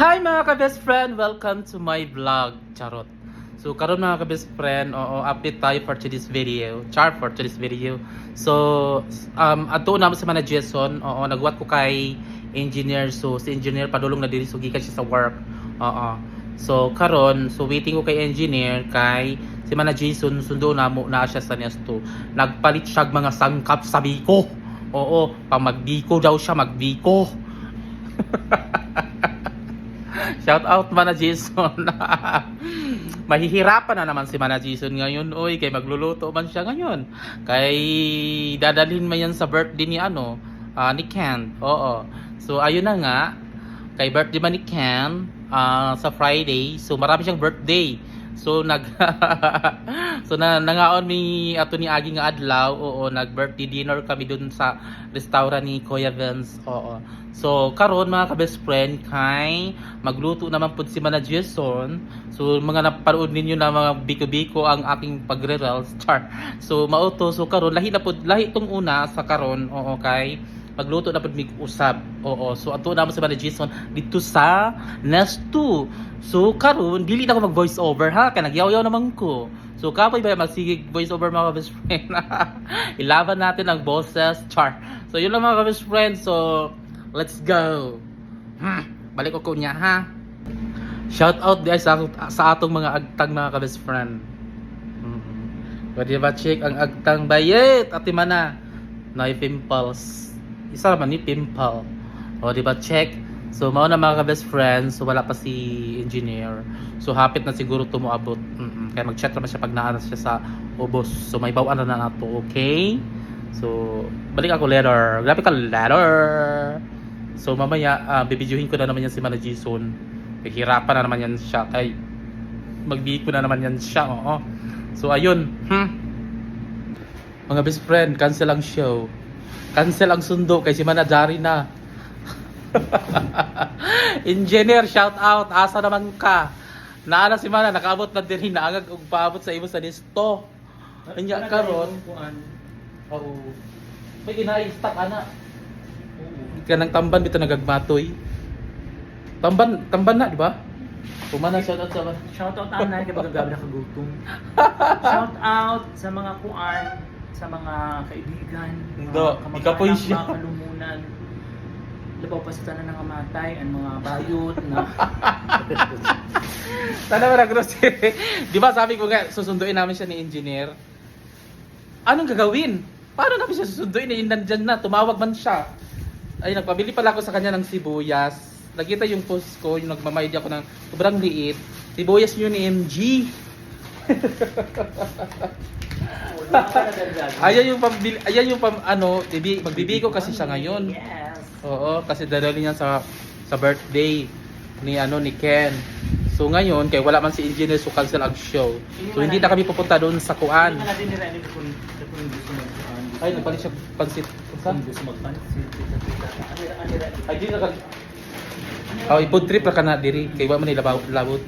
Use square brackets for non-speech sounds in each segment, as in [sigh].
Hi mga ka-best friend! Welcome to my vlog. Charot. So karon mga ka-best friend, oo, update tayo for today's video. Char for today's video. So, um, ato naman sa mana Jason, oo, nagwat ko kay engineer. So, si engineer padulong na diri so gikan siya sa work. Oo. So, karon, so waiting ko kay engineer kay si mana Jason sundo na mo na siya sa nesto. Nagpalit siya mga sangkap sa biko. Oo, pag magbiko daw siya, magbiko. [laughs] Shout out Mana Jason. [laughs] Mahihirapan na naman si Mana Jason ngayon. Uy, kay magluluto man siya ngayon. Kay dadalhin man yan sa birthday ni ano, ah, ni Ken. Oo. So ayun na nga. Kay birthday man ni Ken ah, sa Friday. So marami siyang birthday. So nag [laughs] So na nangaon mi ato ni Agi nga adlaw. Oo, nag birthday dinner kami dun sa restaurant ni Kuya Vince. Oo. So karon mga ka-best friend kay magluto naman pud si Mana Jason. So mga napanood ninyo na mga biko-biko ang aking pagre-reels char. So mauto so karon lahi na pud lahi tong una sa karon. Oo kay magluto na pud mig usab. Oo. So ato naman si Mana Jason dito sa Nesto. So karon dili na ako mag voice over ha kay nagyaw-yaw naman ko. So kapoy ba magsigig voice over mga best friend. [laughs] Ilaban natin ang bosses char. So yun lang mga best friend. So let's go. Hmm, balik ko niya ha. Shout out guys sa, sa atong mga agtang mga ka-best friend. Mm-hmm. Pwede ba check ang agtang bayet at mana na pimples. Isa naman ni pimple. O di ba check? So mao na mga ka-best friends, so wala pa si engineer. So hapit na siguro tumuabot. Mm-mm. Kaya mag-chat naman siya pag naanas siya sa ubos. So may bawaan na na nato, okay? So balik ako later. Grabe ka later. So mamaya uh, bibidyohin ko na naman yan si Mana Jason. Hihirapan na naman yan siya kay mag ko na naman yan siya, oo. So ayun, hmm. Mga best friend, cancel ang show. Cancel ang sundo kay si Manajari na. [laughs] Engineer, shout out. Asa naman ka? Naana si Mana, nakaabot na din naagag og paabot sa imo sa nisto. Anya karon. Oo. May ginaistak ana. Ka nang tamban bitaw nagagmatoy. Tamban, tamban na, di ba? Kumana shout out sa Shoutout anay kay magagabi na kagutom. [laughs] Shout out sa mga kuan, sa mga kaibigan, Hindi, mga ikapoy kamag-anak, siya. mga kalumunan. Labaw pa sa tanan ng kamatay, ang mga bayot [laughs] na Sana ba grocery? Di ba sabi ko nga, susunduin namin siya ni engineer. Anong gagawin? Paano namin siya susunduin? Eh, nandyan na, tumawag man siya. Ay, nagpabili pala ako sa kanya ng sibuyas. Nakita yung post ko, yung nagmamayad ako ng sobrang liit. Sibuyas yun ni MG. [laughs] [laughs] ayan yung pambili, ayan yung pam, ano, bibi, magbibigo kasi siya ngayon. Yes. Oo, kasi dadali niya sa sa birthday ni ano ni Ken. So ngayon, kay wala man si engineer so cancel ang show. So hindi na kami pupunta doon sa kuan. Ay, nagpalit siya pansit. Anira. Ay, di na ka. Oh, ipod trip ra ka na diri kay wa man nila labot.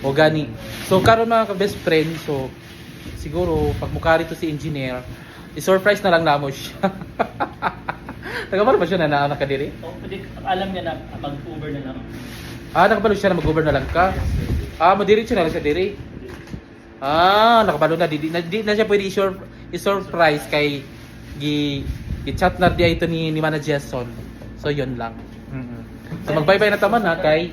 O gani. So karon mga ka best friend, so siguro pag mukha rito si engineer, i-surprise na lang namo siya. [laughs] Taga ba siya na naanak ka diri? Oh, pwede, alam niya na mag-Uber na lang. Ah, nakabalo siya na mag-over na lang ka. Ah, madiretso na lang siya diri. Ah, nakabalo na di, na, di na siya pwede i-sur, i-surprise kay gi i-chat na dia ito ni ni Mana Jason. So yun lang. Mm-mm. So magbay-bye na taman na kay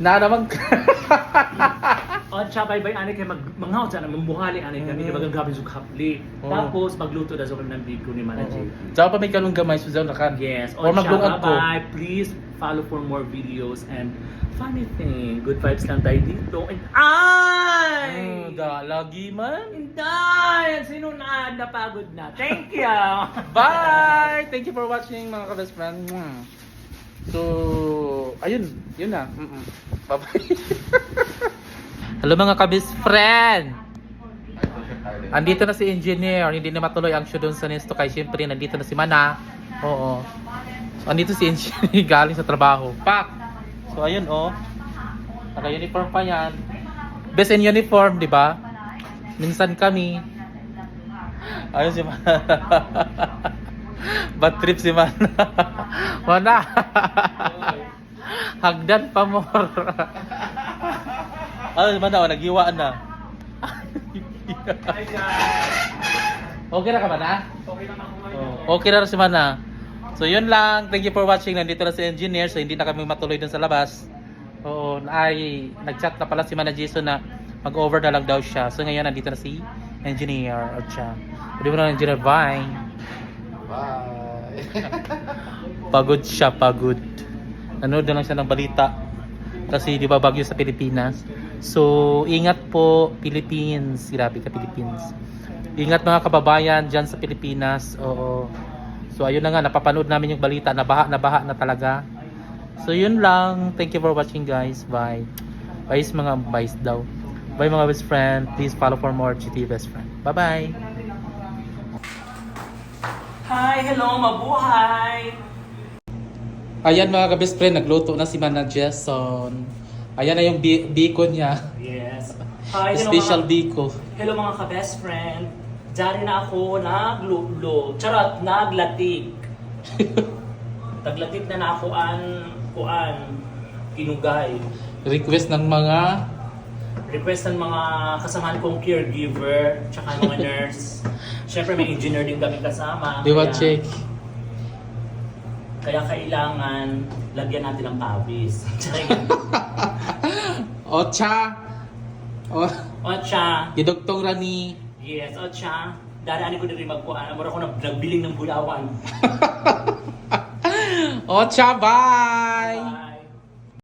na naman [laughs] O, siya bye bye ani kay mag manghaw sa mambuhali ani kami Mm. kay magagabin sug hapli. Tapos magluto na sa kami ng bigo ni Manager. Diyan pa may kanong gamay so diyan na kan. Yes. On siya, bye. Please follow for more videos and funny thing, good vibes lang tayo dito. And ay! Mm, da lagi man. Inday! Sino na napagod na? Thank you! [laughs] Bye! Thank you for watching mga ka-best friend. So, ayun, yun na. Mm-mm. Bye-bye. [laughs] Hello mga ka-best friend! Andito na si engineer, hindi na matuloy ang show doon sa Nesto kay syempre nandito na si Mana. Oo. So, andito si engineer [laughs] galing sa trabaho. Pak! So ayun oh. Naka-uniform pa yan. Best in uniform, di ba? Minsan kami. [gasps] Ayun si Mana. [laughs] Bad trip si Mana. [laughs] Mana. Hagdan pa more. Ano man na, nagiwa [laughs] na. Okay na ka ba na? Okay lang ako ngayon. Oh, okay na si Mana. So yun lang. Thank you for watching. Nandito na si engineer. So hindi na kami matuloy dun sa labas. Oo, ay nag-chat na pala si Mana Jason na mag-over na lang daw siya. So ngayon nandito na si engineer. At siya. Pwede mo na engineer. Bye. Bye. [laughs] Pagod siya, pagod. Nanood na lang siya ng balita. Kasi di ba bagyo sa Pilipinas. So, ingat po Philippines. Grabe ka Philippines. Ingat mga kababayan dyan sa Pilipinas. Oo. So, ayun na nga. Napapanood namin yung balita. Nabaha, nabaha na talaga. So, yun lang. Thank you for watching guys. Bye. Bye mga boys daw. Bye mga best friend. Please follow for more GT best friend. Bye-bye. Hi! Hello! Mabuhay! Ayan mga ka-best friend, nagluto na si Mana Jason. Ayan na yung bi- biko niya. Yes. [laughs] Hi! Hello Special mga, biko. hello mga ka-best friend. Dari na ako naglublo. Charot! Naglatik. [laughs] Naglatik na na ako an kuan kinugay. Request ng mga Request ng mga kasamahan kong caregiver, tsaka mga [laughs] nurse. Siyempre may engineer din kami kasama. Diwa kaya- check. Kaya kailangan lagyan natin ng pawis. [laughs] Ocha. O, Ocha, gidugtong rani. yes, Ocha. Daraan ko din rin magkuhan. Amor ako nag- nagbiling ng bulawan. [laughs] Ocha, bye!